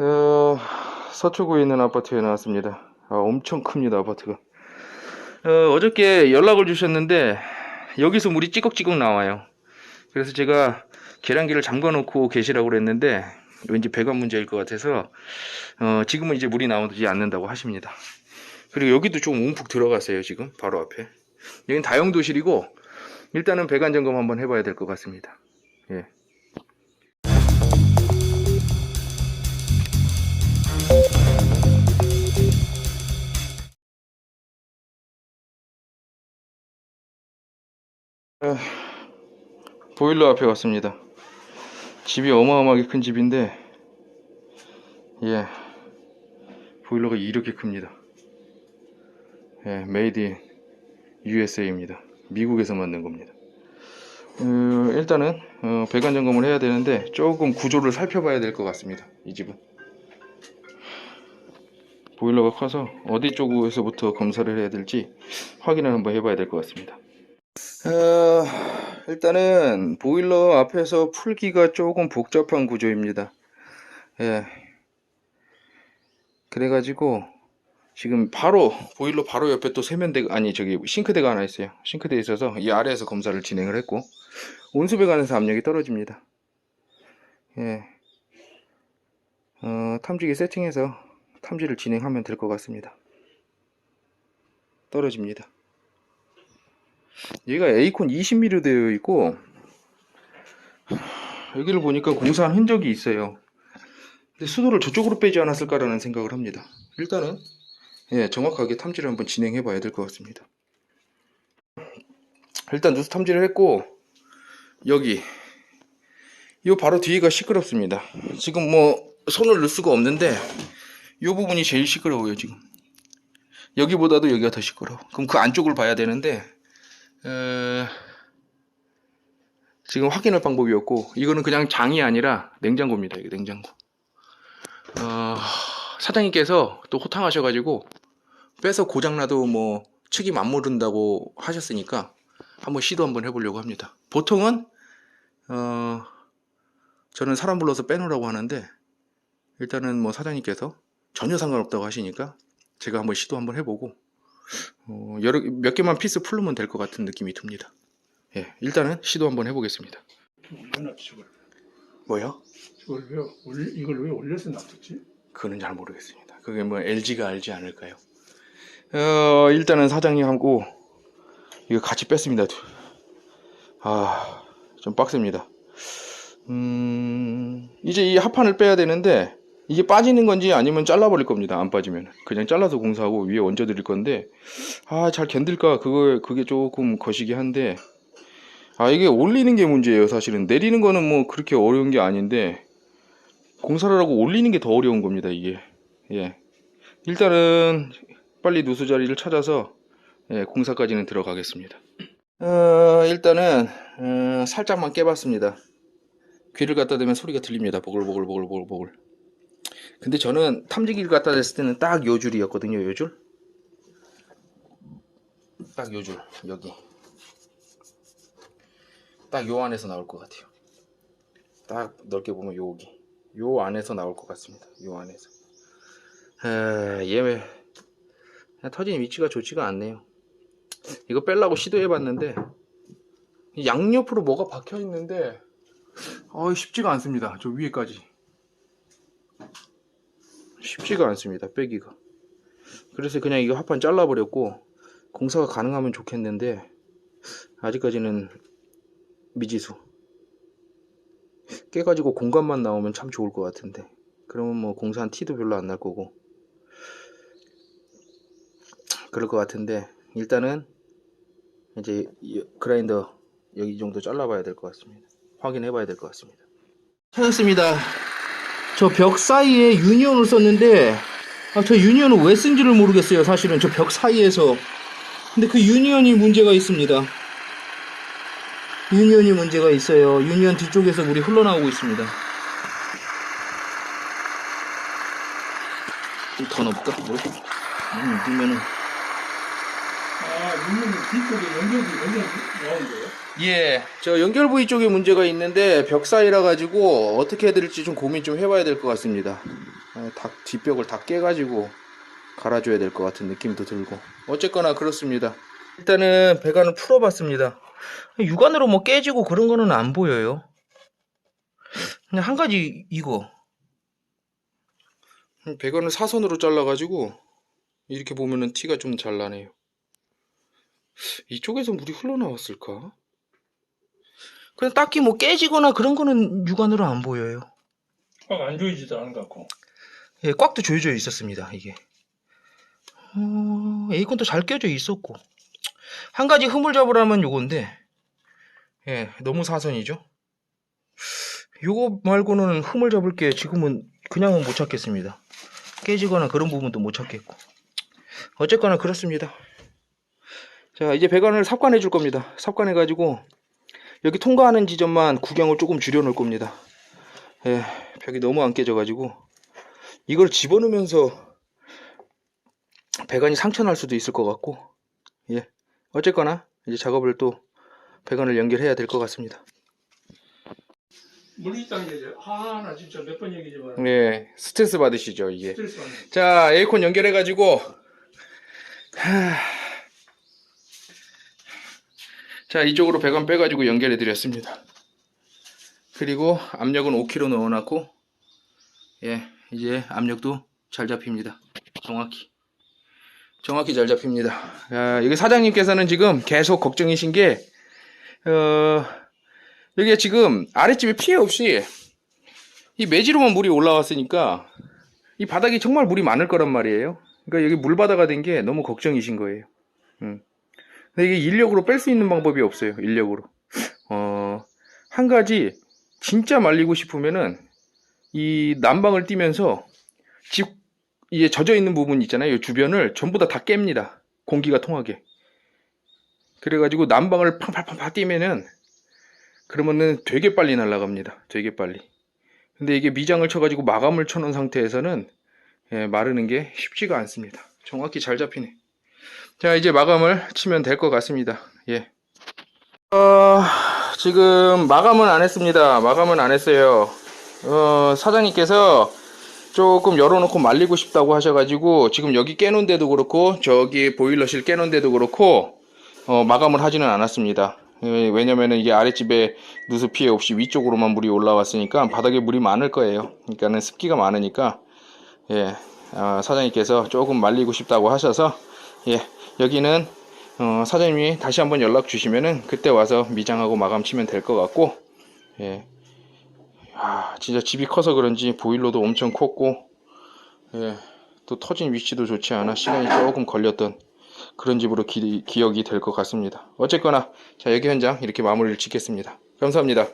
어, 서초구에 있는 아파트에 나왔습니다. 아, 엄청 큽니다, 아파트가. 어, 어저께 연락을 주셨는데, 여기서 물이 찌걱찌걱 나와요. 그래서 제가 계량기를 잠가 놓고 계시라고 그랬는데, 왠지 배관 문제일 것 같아서, 어, 지금은 이제 물이 나오지 않는다고 하십니다. 그리고 여기도 좀 움푹 들어갔어요, 지금. 바로 앞에. 여긴 다용도실이고, 일단은 배관 점검 한번 해봐야 될 것 같습니다. 예. 아, 보일러 앞에 왔습니다. 집이 어마어마하게 큰 집인데, 예, 보일러가 이렇게 큽니다. 예, 메이드 인 USA입니다. 미국에서 만든 겁니다. 어, 일단은 어, 배관 점검을 해야 되는데 조금 구조를 살펴봐야 될 것 같습니다. 이 집은 보일러가 커서 어디 쪽에서부터 검사를 해야 될지 확인을 한번 해봐야 될 것 같습니다. 어, 일단은 보일러 앞에서 풀기가 조금 복잡한 구조입니다. 예. 그래가지고 지금 바로 보일러 바로 옆에 또 세면대가 아니 저기 싱크대가 하나 있어요. 싱크대에 있어서 이 아래에서 검사를 진행을 했고 온수배관에서 압력이 떨어집니다. 예. 어, 탐지기 세팅해서 탐지를 진행하면 될 것 같습니다. 떨어집니다. 얘가 에이콘 20mm 되어 있고 여기를 보니까 공사한 흔적이 있어요. 근데 수도를 저쪽으로 빼지 않았을까라는 생각을 합니다. 일단은 예, 정확하게 탐지를 한번 진행해 봐야 될 것 같습니다. 일단 누수 탐지를 했고 여기 요 바로 뒤가 시끄럽습니다. 지금 뭐 손을 넣을 수가 없는데 요 부분이 제일 시끄러워요 지금. 여기보다도 여기가 더 시끄러워. 그럼 그 안쪽을 봐야 되는데 에... 지금 확인할 방법이 없고 이거는 그냥 장이 아니라 냉장고입니다. 이게 냉장고. 어... 사장님께서 또 호탕하셔가지고 빼서 고장나도 뭐 책임 안 물은다고 하셨으니까 한번 시도 한번 해보려고 합니다. 보통은 어 저는 사람 불러서 빼놓으라고 하는데 일단은 뭐 사장님께서 전혀 상관없다고 하시니까 제가 한번 시도 한번 해보고 어, 여러 몇 개만 피스 풀르면 될 것 같은 느낌이 듭니다. 예, 일단은 시도 한번 해보겠습니다. 올려놨지 저걸 뭐요? 저걸 왜 올려 이걸 왜 올려서 놔뒀지? 그거는 잘 모르겠습니다. 그게 뭐 LG가 알지 않을까요? 어, 일단은 사장님하고 이거 같이 뺐습니다. 아, 좀 빡셉니다. 음, 이제 이 합판을 빼야 되는데 이게 빠지는 건지 아니면 잘라버릴 겁니다. 안 빠지면 그냥 잘라서 공사하고 위에 얹어드릴 건데 아, 잘 견딜까? 그거 그게 조금 거시기 한데 아, 이게 올리는 게 문제예요. 사실은 내리는 거는 뭐 그렇게 어려운 게 아닌데 공사를 하고 올리는 게 더 어려운 겁니다. 이게 예. 일단은 빨리 누수 자리를 찾아서 예, 공사까지는 들어가겠습니다. 어, 일단은 어, 살짝만 깨봤습니다. 귀를 갖다 대면 소리가 들립니다. 보글보글 보글보글 보글. 근데 저는 탐지기를 갖다 댔을 때는 딱 요 줄이었거든요. 요 줄. 딱 요 줄. 여기. 딱 요 안에서 나올 것 같아요. 딱 넓게 보면 여기. 요 안에서 나올 것 같습니다. 요 안에서. 에, 얘 터진 위치가 좋지가 않네요. 이거 빼려고 시도해봤는데 양옆으로 뭐가 박혀 있는데 어, 쉽지가 않습니다. 저 위에까지 쉽지가 않습니다. 빼기가. 그래서 그냥 이거 합판 잘라버렸고 공사가 가능하면 좋겠는데 아직까지는 미지수. 깨가지고 공간만 나오면 참 좋을 것 같은데 그러면 뭐 공사한 티도 별로 안 날 거고 그럴 것 같은데 일단은 이제 이 그라인더 여기 정도 잘라봐야 될 것 같습니다. 확인해 봐야 될 것 같습니다. 찾았습니다. 저 벽 사이에 유니온을 썼는데 아, 저 유니온은 왜 쓴지를 모르겠어요. 사실은 저 벽 사이에서 근데 그 유니온이 문제가 있습니다. 유니온이 문제가 있어요. 유니온 뒤쪽에서 물이 흘러나오고 있습니다. 좀더 넣을까? 물? 음, 넣으면은 아 있는 뒤쪽에 연결이 연결 나온 거예요? 예, 저 연결 부위 쪽에 문제가 있는데 벽 사이라 가지고 어떻게 해야 될지 좀 고민 좀 해봐야 될 것 같습니다. 아, 다 뒷벽을 다 깨가지고 갈아줘야 될 것 같은 느낌도 들고 어쨌거나 그렇습니다. 일단은 배관을 풀어봤습니다. 육안으로 뭐 깨지고 그런 거는 안 보여요. 그냥 한 가지 이거 배관을 사선으로 잘라가지고 이렇게 보면은 티가 좀 잘 나네요. 이쪽에서 물이 흘러나왔을까? 그냥 딱히 뭐 깨지거나 그런 거는 육안으로 안 보여요. 확안 조이지도 않은 것 같고. 예, 꽉도 조여져 있었습니다, 이게. 어, 에이컨도 잘 껴져 있었고. 한 가지 흠을 잡으라면 요건데, 예, 너무 사선이죠? 요거 말고는 흠을 잡을 게 지금은 그냥은 못 찾겠습니다. 깨지거나 그런 부분도 못 찾겠고. 어쨌거나 그렇습니다. 자, 이제 배관을 삽관해 줄 겁니다. 삽관해 가지고, 여기 통과하는 지점만 구경을 조금 줄여 놓을 겁니다. 예, 벽이 너무 안 깨져 가지고, 이걸 집어넣으면서 배관이 상처 날 수도 있을 것 같고 예 어쨌거나 이제 작업을 또 배관을 연결해야 될 것 같습니다 물이 있다는 게 이제 아, 나 진짜 몇 번 얘기지만 예 스트레스 받으시죠 이게 스트레스 받네. 자 에어컨 연결해 가지고 자 이쪽으로 배관 빼 가지고 연결해 드렸습니다 그리고 압력은 5kg 넣어 놨고 예 이제 압력도 잘 잡힙니다 정확히 정확히 잘 잡힙니다 야, 여기 사장님께서는 지금 계속 걱정이신 게 어, 여기가 지금 아랫집에 피해 없이 이 매지로만 물이 올라왔으니까 이 바닥이 정말 물이 많을 거란 말이에요. 그러니까 여기 물바다가 된 게 너무 걱정이신 거예요. 음. 근데 이게 인력으로 뺄 수 있는 방법이 없어요. 인력으로. 어, 한 가지 진짜 말리고 싶으면은 이 난방을 띄면서 집 이게 젖어 있는 부분 있잖아요. 이 주변을 전부 다 다 깹니다. 공기가 통하게. 그래가지고 난방을 팡팡팡팡 띄면은 그러면은 되게 빨리 날아갑니다. 되게 빨리. 근데 이게 미장을 쳐가지고 마감을 쳐놓은 상태에서는 예, 마르는 게 쉽지가 않습니다. 정확히 잘 잡히네. 자, 이제 마감을 치면 될 것 같습니다. 예. 어, 지금 마감은 안 했습니다. 마감은 안 했어요. 어, 사장님께서 조금 열어놓고 말리고 싶다고 하셔가지고 지금 여기 깨놓은 데도 그렇고 저기 보일러실 깨놓은 데도 그렇고 어, 마감을 하지는 않았습니다. 예, 왜냐면은 이게 아랫집에 누수 피해 없이 위쪽으로만 물이 올라왔으니까 바닥에 물이 많을 거예요. 그러니까는 습기가 많으니까 예, 아, 사장님께서 조금 말리고 싶다고 하셔서 예, 여기는 어, 사장님이 다시 한번 연락 주시면은 그때 와서 미장하고 마감 치면 될 것 같고 예, 아, 진짜 집이 커서 그런지 보일러도 엄청 컸고 예, 또 터진 위치도 좋지 않아 시간이 조금 걸렸던 그런 집으로 기, 기억이 될 것 같습니다. 어쨌거나 자 여기 현장 이렇게 마무리를 짓겠습니다. 감사합니다.